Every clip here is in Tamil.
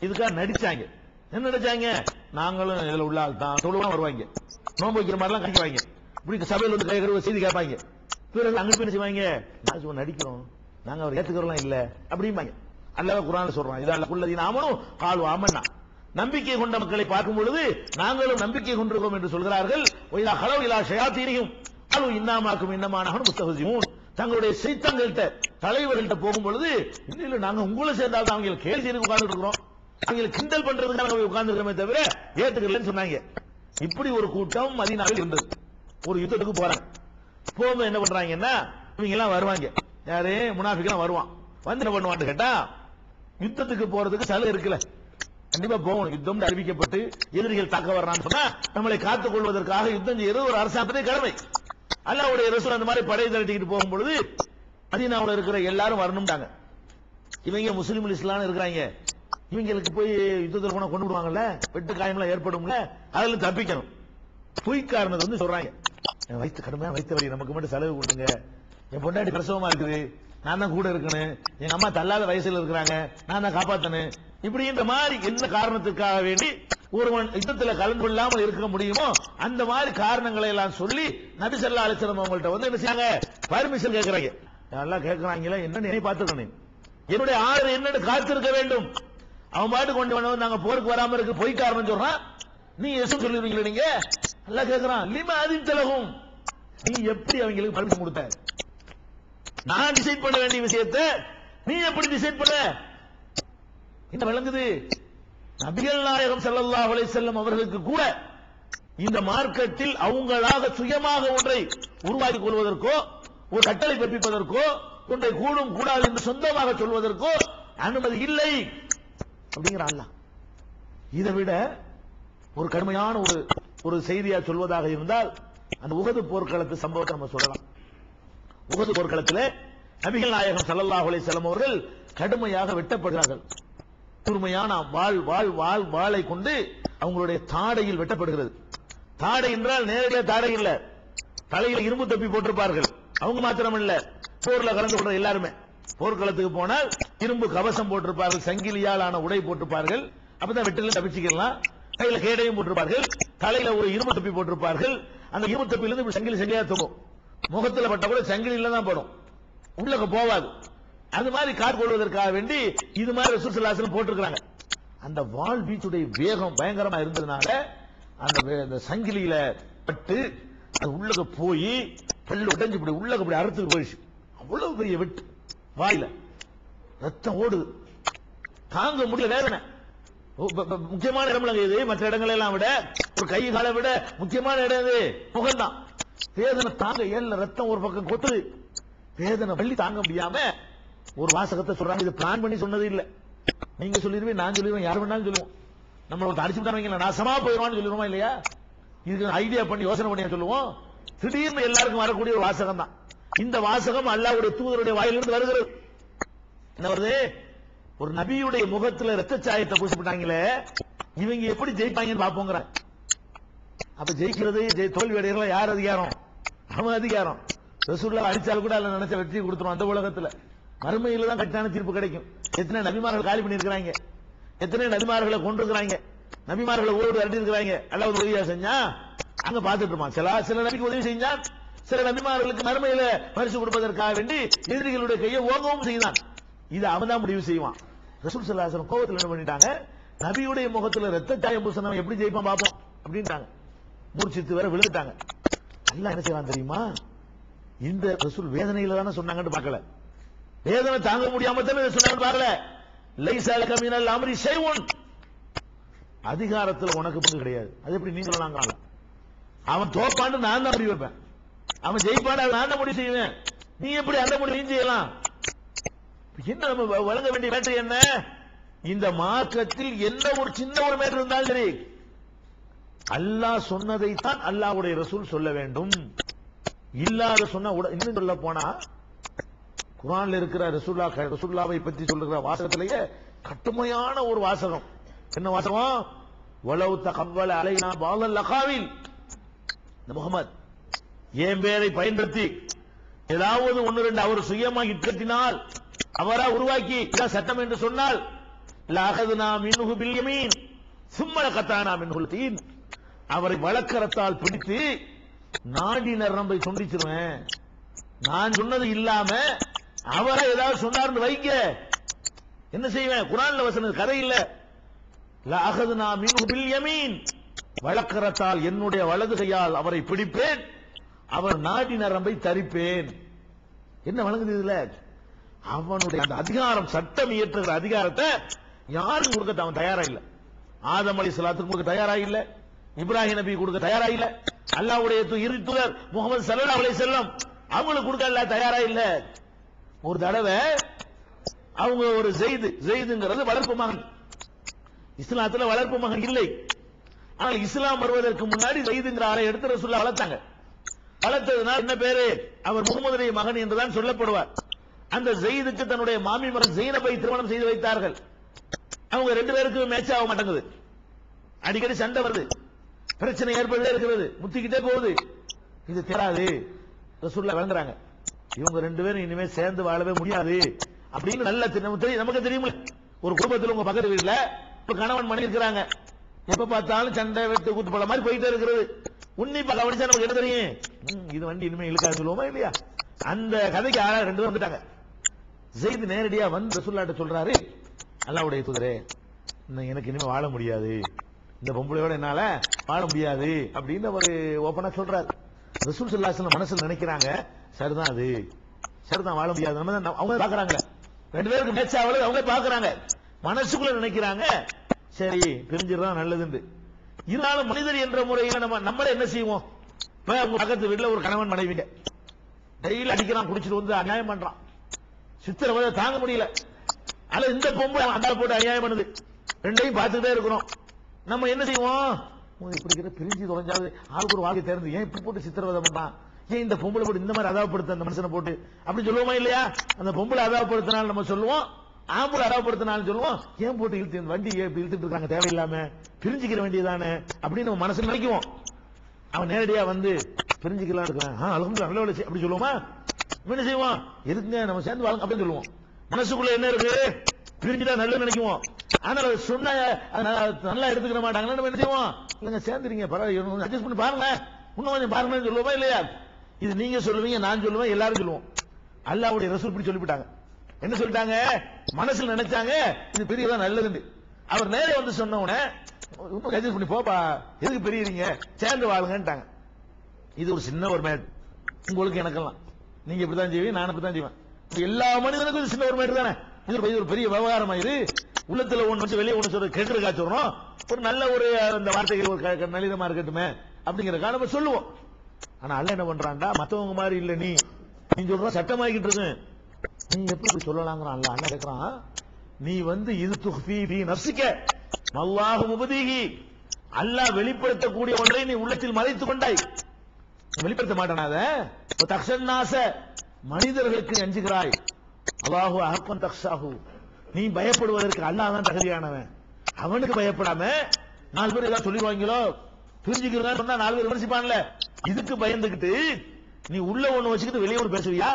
இதுக்காக நடிச்சாங்க. என்ன நடிச்சாங்க? நாங்களும் இதுல உள்ள ஆள் தான். தொழுவா வருவாங்க. நோன்பு வைக்கிற மாதிரிலாம் கணிக்குவாங்க இப்படி சபையில் வந்து கை செய்தி கேட்பாங்க. பிறகு அங்க போய் என்ன செய்வாங்க? நான் சும்மா நடிக்கிறோம். நாங்க அவர் ஏத்துக்கிறோம் இல்ல. அப்படிம்பாங்க. அல்லவா குரான் சொல்றான். இதால அல்லகுல்லதி நாமனும் கால் ஆமன்னா. நம்பிக்கை கொண்ட மக்களை பார்க்கும் பொழுது நாங்களும் நம்பிக்கை கொண்டிருக்கோம் என்று சொல்கிறார்கள். ஒயிலா ஹலோ இலா ஷயாத்தீரியும் அலு இன்னாமாக்கும் இன்னமானகனும் முஸ்தகசிமூன் தங்களுடைய சைத்தங்கள்கிட்ட தலைவர்கள்ட்ட போகும் பொழுது இல்ல நாங்க உங்களை சேர்ந்தால் தான் அவங்க கேள்வி செய்து உட்கார்ந்து இருக்கிறோம். அவங்களுக்கு கிண்டல் பண்றதுக்கு நாங்க உட்கார்ந்துருக்கிறமே தவிர ஏத்துக்கலன்னு சொன்னாங்க. இப்படி ஒரு கூட்டம் மதினாவில் இருந்தது ஒரு யுத்தத்துக்கு போறாங்க. போகும்போது என்ன பண்றாங்கன்னா இவங்க எல்லாம் வருவாங்க. யாரு? முனாஃபிக்கெல்லாம் வருவான். வந்து என்ன பண்ணுவான்னு கேட்டா யுத்தத்துக்கு போறதுக்கு சலுகை இருக்குல்ல. கண்டிப்பா போகணும். யுத்தம் அறிவிக்கப்பட்டு எதிரிகள் தாக்க வர்றான்னு சொன்னா நம்மளை காத்துக் கொள்வதற்காக யுத்தம் செய்யறது ஒரு அரசாங்கத்திலே கடமை. அல்லாவுடைய ரசூல் அந்த மாதிரி படையை திரட்டிக்கிட்டு போகும்பொழுது இருக்கிற எல்லாரும் வரணும்ட்டாங்க. இவங்க முஸ்லீம் இஸ்லாம் இருக்கிறாங்க. இவங்களுக்கு போய் யுத்தத்தில் போனா கொண்டு விடுவாங்கல்ல? வெட்டு காயம்லாம் ஏற்படும்ல? அதுல தப்பிக்கணும். பொய்க்காரனது வந்து சொல்றாங்க. வயிற்று கடுமையா வயிற்று வலி. நமக்கு மட்டும் செலவு கொடுங்க. என் பொண்டாட்டி பிரசவமா இருக்குது. நான் தான் கூட இருக்கணும். எங்க அம்மா தள்ளாத வயசுல இருக்கிறாங்க. நான் தான் காப்பாத்தணும். இப்படின்ற மாதிரி என்ன காரணத்துக்காக வேண்டி ஒருவன் யுத்தத்துல கலந்து கொள்ளாமல் இருக்க முடியுமோ அந்த மாதிரி காரணங்களை எல்லாம் சொல்லி நபி ஸல்லல்லாஹு அவங்கள்ட்ட வந்து என்ன செய்யாங்க பர்மிஷன் கேட்கறாங்க எல்லாம் கேட்கறாங்களே என்ன நினை பார்த்துக்கணும். என்னுடைய ஆறு என்னன்னு காத்திருக்க வேண்டும். அவன் பாட்டு கொண்டு வந்தவன் நாங்க போருக்கு வராம இருக்கு பொய் காரணம் சொல்றான். நீ எசு சொல்லிருவீங்களா நீங்க? நல்லா கேக்குறான். லிம அதித்தலகும் நீ எப்படி அவங்களுக்கு பர்மிஷன் கொடுத்த? நான் டிசைட் பண்ண வேண்டிய விஷயத்தை நீ எப்படி டிசைட் பண்ண? என்ன விளங்குது? நபிகள் நாயகம் செல்லல்லா அலை செல்லும் அவர்களுக்கு கூட இந்த மார்க்கெட்டில் அவங்களாக சுயமாக ஒன்றை உருவாக்கி கொள்வதற்கோ ஒரு கட்டளை பிறப்பிப்பதற்கோ ஒன்றை கூடும் கூடாது என்று சொந்தமாக சொல்வதற்கோ அனுமதி இல்லை. அப்படிங்கிற அல்லாஹ் இதை விட ஒரு கடுமையான ஒரு ஒரு செய்தியா சொல்வதாக இருந்தால் அந்த உகது போர்க்களத்து சம்பவத்தை நம்ம சொல்லலாம். உகது போர்க்களத்தில் நபிகள் நாயகம் சல்லல்லாஹ் அலிசல்லம் அவர்கள் கடுமையாக வெட்டப்படுகிறார்கள். கூர்மையான வாழ் வாழ் வாழ் வாளை கொண்டு அவங்களுடைய தாடையில் வெட்டப்படுகிறது. தாடை என்றால் நேரடியாக தாடை இல்ல. தலையில் இரும்பு தப்பி போட்டிருப்பார்கள். அவங்க மாத்திரம் இல்ல போர்ல கலந்து கொண்ட எல்லாருமே. போர்க்களத்துக்கு போனால் இரும்பு கவசம் போட்டிருப்பார்கள் சங்கிலியால் ஆன உடை போட்டிருப்பார்கள். அப்பதான் வெட்டில தப்பிச்சுக்கலாம். கையில கேடையும் போட்டிருப்பார்கள். தலையில ஒரு இரும்பு தொப்பி போட்டிருப்பார்கள். அந்த இரும்பு தொப்பிலிருந்து சங்கிலி சங்கிலியா தூங்கும். முகத்துல பட்ட கூட சங்கிலியில தான் படும். உள்ளக போவாது. அது மாதிரி கார் கொள்வதற்காக வேண்டி இது மாதிரி ரசூசல்லாசனம் போட்டிருக்கிறாங்க. அந்த வால் பீச்சுடைய வேகம் பயங்கரமா இருந்ததுனால அந்த அந்த சங்கிலியில பட்டு அது உள்ளக போய் பல்லு உடைஞ்சு இப்படி உள்ளக இப்படி அறுத்துட்டு போயிடுச்சு. அவ்வளவு பெரிய வெட்டு. வாயில. ரத்தம் ஓடுது. தாங்க முடியல வேதனை. முக்கியமான இடம் இது. மற்ற இடங்களை எல்லாம் விட ஒரு கை காலை விட முக்கியமான இடம் இது. முகம்தான் வேதனை தாங்க ஏழு ரத்தம் ஒரு பக்கம் கொட்டுது? வேதனை வள்ளி தாங்க முடியாம ஒரு வாசகத்தை சொல்றாங்க. இது பிளான் பண்ணி சொன்னது இல்ல. நீங்க சொல்லிருவீங்க நான் சொல்லிடுவேன். யார் வேணாலும் சொல்லுவோம். நம்மள ஒருத்தர் அடிச்சு விட்டாங்க நாசமா போயிடுவான்னு சொல்லிடுவோமா இல்லையா? இதுக்கு ஐடியா பண்ணி யோசனை பண்ணி சொல்லுவோம். திடீர்னு எல்லாருக்கும் வரக்கூடிய ஒரு வாசகம் தான் இந்த வாசகம் அல்லாவுடைய தூதருடைய வாயிலிருந்து வருகிறது. என்ன வருது? ஒரு நபியுடைய முகத்துல ரத்த சாயத்தை பூசிவிட்டாங்களே இவங்க எப்படி ஜெயிப்பாங்கன்னு பார்ப்போங்கிற அப்ப ஜெயிக்கிறது தோல்வி அடைகிறதுல யார் அதிகாரம்? அவன் அதிகாரம். ரசூல்லா அடிச்சாலும் கூட அதில் நினைச்ச வெற்றி கொடுத்துரும் அந்த உலகத்துல. மறுமையில தான் கட்டான தீர்ப்பு கிடைக்கும். எத்தனை நபிமார்கள் காலி பண்ணியிருக்கிறாங்க? எத்தனை நபிமார்களை கொண்டிருக்கிறாங்க நபிமார்களை ஊரோடு அரட்டி இருக்கிறாங்க அல்லாஹ் உதவியா செஞ்சா? அங்க பார்த்துட்டு இருப்பான். சில சில நபிக்கு உதவி செஞ்சான் சில நபிமார்களுக்கு மறுமையில பரிசு கொடுப்பதற்காக வேண்டி எதிரிகளுடைய கையை ஓங்கவும் செய்தான். இது அவன் தான் முடிவு செய்வான். ரசூல் சல்லாசனம் கோபத்தில் என்ன பண்ணிட்டாங்க? நபியுடைய முகத்துல ரத்த சாயம் பூசணம் எப்படி ஜெயிப்பான் பார்ப்போம். அப்படின்ட்டாங்க. மூர்ச்சித்து வேற விழுந்துட்டாங்க. நல்லா என்ன செய்வான் தெரியுமா? இந்த ரசூல் வேதனையில தானே சொன்னாங்கன்னு பார்க்கல. வேதனை தாங்க முடியாம தானே சொன்னாங்கன்னு பார்க்கல. லைசால கமினல் அமரி செய்வோன் அதிகாரத்துல உனக்கு பங்கு கிடையாது. அது எப்படி நீங்களும் சொல்லலாங்க அவன் தோப்பான்னு நான் தான் முடிவு வைப்பேன். அவன் ஜெயிப்பான்னு நான் தான் முடிவு செய்வேன். நீ எப்படி அந்த முடிவு நீ செய்யலாம்? என்ன நம்ம வழங்க வேண்டிய மேட்டர் என்ன? இந்த மார்க்கத்தில் என்ன ஒரு சின்ன ஒரு மேட்டர் இருந்தாலும் சரி அல்லாஹ் சொன்னதைத்தான் அல்லாஹ்வுடைய ரசூல் சொல்ல வேண்டும். இல்லாத சொன்னா இன்னும் சொல்ல போனா குரான்ல இருக்கிற ரசூல்லா ரசூல்லாவை பத்தி சொல்லுகிற வாசகத்திலேயே கட்டுமையான ஒரு வாசகம். என்ன வாசகம்? வளவுத்த தகவல அலைனா பாலல் லகாவில் இந்த முகமது என் பேரை பயன்படுத்தி ஏதாவது ஒன்று ரெண்டு அவர் சுயமா இட்கட்டினால் அவரா உருவாக்கி சட்டம் என்று சொன்னால் லஅகதுனா கத்தானா பில் மின்ஹுல் அவரை வழக்கரத்தால் பிடித்து நாடி நரம்பை துண்டிச்சிருவேன். நான் சொன்னது இல்லாம அவரை ஏதாவது சொன்னார்னு வைக்க என்ன செய்வேன்? குரான்ல வசனம் கதை இல்ல. லஅகதுனா மின்ஹு பில் யமீன் வழக்கரத்தால் என்னுடைய வலது கையால் அவரை பிடிப்பேன். அவர் நாடி நரம்பை தரிப்பேன். என்ன வழங்குது இதுல? அவனுடைய அந்த அதிகாரம் சட்டம் இயற்றுகிற அதிகாரத்தை யாருக்கும் கொடுக்க அவன் தயாரா இல்ல. ஆதம் அலி சலாத்துக்கு கொடுக்க தயாரா இல்ல. இப்ராஹிம் நபி கொடுக்க தயாரா இல்ல. அல்லாவுடைய து- இறுதி முகமது சல்லா அலை செல்லம் அவங்களுக்கு கொடுக்க அல்ல தயாரா இல்ல. ஒரு தடவை அவங்க ஒரு செய்து செய்துங்கிறது வளர்ப்பு மகன். இஸ்லாத்துல வளர்ப்பு மகன் இல்லை. ஆனால் இஸ்லாம் வருவதற்கு முன்னாடி செய்துங்கிற ஆளை எடுத்து சொல்ல வளர்த்தாங்க. வளர்த்ததுனால் என்ன பேரு? அவர் முகமதுடைய மகன் என்றுதான் சொல்லப்படுவார். அந்த ஜெயிதுக்கு தன்னுடைய மாமி மகன் ஜெயினபை திருமணம் செய்து வைத்தார்கள். அவங்க ரெண்டு பேருக்கும் மேட்ச் ஆக மாட்டேங்குது. அடிக்கடி சண்டை வருது. பிரச்சனை ஏற்பட்டு இருக்கிறது. முத்திக்கிட்டே போகுது. இது தேராது ரசூல்லா விளங்குறாங்க இவங்க ரெண்டு பேரும் இனிமே சேர்ந்து வாழவே முடியாது. அப்படின்னு நல்ல நமக்கு தெரியும். நமக்கு தெரியுமில்ல ஒரு குடும்பத்துல உங்க பக்கத்து வீட்டுல இப்ப கணவன் மணி இருக்கிறாங்க. எப்ப பார்த்தாலும் சண்டை வெட்டு கூத்து போல மாதிரி போயிட்டே இருக்கிறது. உன்னிப்பா கவனிச்சா நமக்கு என்ன தெரியும்? இது வண்டி இனிமே இழுக்காது சொல்லுவோமா இல்லையா? அந்த கதைக்கு ஆளா ரெண்டு பேரும் வந்துட்டாங்க. ஜெயித் நேரடியா வந்து ரசூல்லாட்ட சொல்றாரு அல்லாவுடைய தூதரே எனக்கு இனிமே வாழ முடியாது. இந்த பொம்பளையோட என்னால வாழ முடியாது. அப்படின்னு ஒரு ஓப்பனா சொல்றாரு. ரசூல் சொல்லாசன மனசுல நினைக்கிறாங்க சரிதான் அது. சரிதான் வாழ முடியாது. நம்ம அவங்க பாக்குறாங்க ரெண்டு பேருக்கு மேட்ச் ஆகல அவங்க பாக்குறாங்க மனசுக்குள்ள நினைக்கிறாங்க சரி பிரிஞ்சிடலாம் நல்லதுன்னு இருந்தாலும் மனிதர் என்ற முறையில நம்ம நம்மள என்ன செய்வோம்? பக்கத்து வீட்டுல ஒரு கணவன் மனைவிங்க டெய்லி அடிக்கிறான் குடிச்சிட்டு வந்து அநியாயம் பண்றான். சித்திரவதை தாங்க முடியல. ஆனா இந்த பொம்பளை அந்த போட்டு அநியாயம் பண்ணுது. ரெண்டையும் பார்த்துட்டே இருக்கிறோம். நம்ம என்ன செய்வோம்? இப்படி இருக்கிற பிரிஞ்சு தொலைஞ்சாவது ஆளுக்கு ஒரு வாழ்க்கை தேர்ந்து. ஏன் இப்படி போட்டு சித்திரவதை பண்றான்? ஏன் இந்த பொம்பளை போட்டு இந்த மாதிரி அதாவப்படுத்த அந்த மனுஷனை போட்டு? அப்படி சொல்லுவோமா இல்லையா? அந்த பொம்பளை அதாவப்படுத்தினாலும் நம்ம சொல்லுவோம். ஆம்பளை அதாவப்படுத்தினாலும் சொல்லுவோம். ஏன் போட்டு இழுத்து வண்டி இப்படி இழுத்துட்டு இருக்காங்க? தேவையில்லாம. பிரிஞ்சுக்கிற வேண்டியதானே? அப்படின்னு நம்ம மனசு நினைக்குவோம். அவன் நேரடியா வந்து பிரிஞ்சுக்கலாம் இருக்கிறான் அலகம் நல்ல வேலை அப்படி சொல்லுவோமா? என்ன செய்வோம்? இருக்குங்க நம்ம சேர்ந்து வாங்க அப்படின்னு சொல்லுவோம். மனசுக்குள்ள என்ன இருக்கு? பிரிஞ்சுட்டா நல்லது நினைக்குவோம். ஆனா அதை சொன்ன நல்லா எடுத்துக்கிற மாட்டாங்கன்னா நம்ம என்ன செய்வோம்? இல்லைங்க சேர்ந்துருங்க பரவாயில்ல அட்ஜஸ்ட் பண்ணி பாருங்க. இன்னும் கொஞ்சம் பாருங்கன்னு சொல்லுவோமா இல்லையா? இது நீங்க சொல்லுவீங்க நான் சொல்லுவேன் எல்லாரும் சொல்லுவோம். அல்லாவுடைய ரசூல் இப்படி சொல்லிவிட்டாங்க. என்ன சொல்லிட்டாங்க? மனசுல நினைச்சாங்க. இது பெரியதான் நல்லதுன்னு. அவர் நேரே வந்து சொன்ன உடனே இன்னும் பண்ணி போப்பா. எதுக்கு பெரியறீங்க? சேர்ந்து வாழுங்கன்ட்டாங்க. இது ஒரு சின்ன ஒரு மேட். உங்களுக்கு எனக்கெல்லாம். நீங்க இப்படிதான் செய்வீங்க நான் இப்படிதான் செய்வேன். எல்லா மனிதனுக்கும் இது சின்ன ஒரு மேட் தானே. இது ஒரு- ஒரு பெரிய விவகாரம் இது. உள்ளத்துல ஒண்ணு வச்சு வெளியே ஒண்ணு சொல்ற கெட்டு காய்ச்சறோம் ஒரு நல்ல ஒரு அந்த வார்த்தைகள் ஒரு க- க- இருக்கட்டுமே அப்படிங்கறதுக்காக நம்ம சொல்லுவோம். ஆனா அல்ல என்ன பண்றான்டா? மத்தவங்க மாதிரி இல்ல நீ. நீ சொல்ற சட்டமாக்கிட்டு இருக்கு. நீ எப்படி இப்படி சொல்லலாங்கிறான் அல்ல அண்ணா கேட்கிறான் நீ வந்து இது துஃபி ஃபீ நஃப்ஸிக அல்லாஹு முபதீஹி அல்லாஹ் வெளிப்படுத்தக்கூடிய ஒன்றை நீ உள்ளத்தில் மறைத்துக் கொண்டாய். வெளிப்படுத்த மாட்டானாத தக்ஷன்னாச மனிதர்களுக்கு அஞ்சுகிறாய் அல்லாஹு அஹக்கன் தக்ஷாஹு. நீ பயப்படுவதற்கு அல்லாஹ் தான் தகுதியானவன். அவனுக்கு பயப்படாம நாலு பேர் ஏதாவது சொல்லிடுவாங்களோ? புரிஞ்சுக்கிறதா சொன்னா நாலு பேர் விமர்சிப்பான்ல. இதுக்கு பயந்துகிட்டு நீ உள்ள ஒண்ணு வச்சுக்கிட்டு வெளியே ஒன்று பேசுவியா?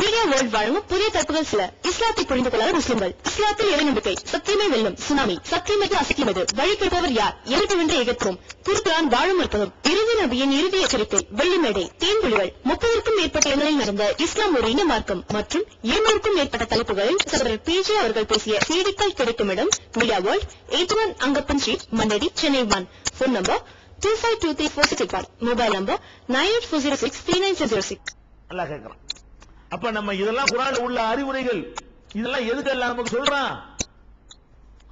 மீடியா வேர்ல்ட் வழங்கும் புதிய தலைப்புகள் சில. இஸ்லாத்தை புரிந்து கொள்ளாத முஸ்லிம்கள். இஸ்லாத்தில் இறை நம்பிக்கை சத்தியமே வெல்லும். சுனாமி. சத்தியமற்ற அசக்கியமது வழிபடுபவர் யார்? இறந்து வென்று எதிர்க்கும் திருக்குறான் வாழும் இருப்பதும் இறுதி நபியின் இறுதி எச்சரிக்கை. வெள்ளிமேடை தேன்குழிகள் முப்பதற்கும் மேற்பட்ட இடங்களில் நடந்த இஸ்லாம் ஒரு இன மார்க்கம் மற்றும் இருநூறுக்கும் மேற்பட்ட தலைப்புகளில் சகோதரர் பிஜே அவர்கள் பேசிய செய்திகள் கிடைக்கும் இடம் media world eight one Angappan street Mannady Chennai one. Phone number two five two three four six one mobile number nine eight four zero six three nine zero six நல்லா கேட்கலாம். அப்ப நம்ம இதெல்லாம் குரான் உள்ள அறிவுரைகள். இதெல்லாம் எதுக்கு எல்லாம் நமக்கு சொல்றான்?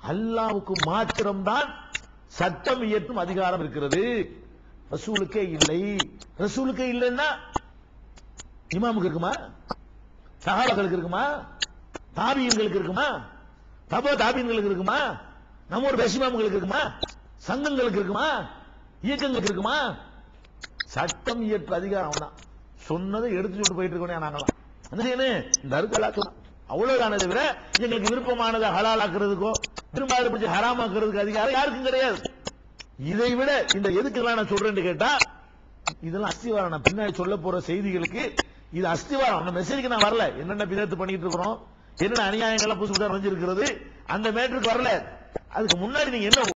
அல்லாவுக்கு மாத்திரம்தான் சட்டம் இயற்றும் அதிகாரம் இருக்கிறது. ரசூலுக்கே இல்லை. ரசூலுக்கே இல்லைன்னா இமாமுக்கு இருக்குமா? சகாபாக்களுக்கு இருக்குமா? தாபியன்களுக்கு இருக்குமா? தபோ தாபியன்களுக்கு இருக்குமா? நம்ம ஒரு பெசிமாமுகளுக்கு இருக்குமா? சங்கங்களுக்கு இருக்குமா? இயக்கங்களுக்கு இருக்குமா? சட்டம் இயற்ற அதிகாரம் தான் சொன்னதை எடுத்து சொல்லிட்டு போயிட்டு இருக்கோம் நாங்களாம் என்ன செய்யணும் தவிர எங்களுக்கு விருப்பமானதை ஹலால் ஆக்குறதுக்கோ விரும்பாத பிடிச்சி ஹராம் ஆக்குறதுக்கு அதிகாரம் யாருக்கும் கிடையாது. இதை விட இந்த எதுக்கெல்லாம் நான் சொல்றேன்னு கேட்டா இதெல்லாம் அஸ்திவாரம். நான் பின்னாடி சொல்ல போற செய்திகளுக்கு இது அஸ்திவாரம். அந்த மெசேஜ்க்கு நான் வரல. என்னென்ன பிதத்து பண்ணிட்டு இருக்கிறோம்? என்னென்ன அநியாயங்கள்லாம் புதுசு புதுசாக நுழைஞ்சிருக்கிறது அந்த மேட்டருக்கு வரல. அதுக்கு முன்னாடி நீங்க என்ன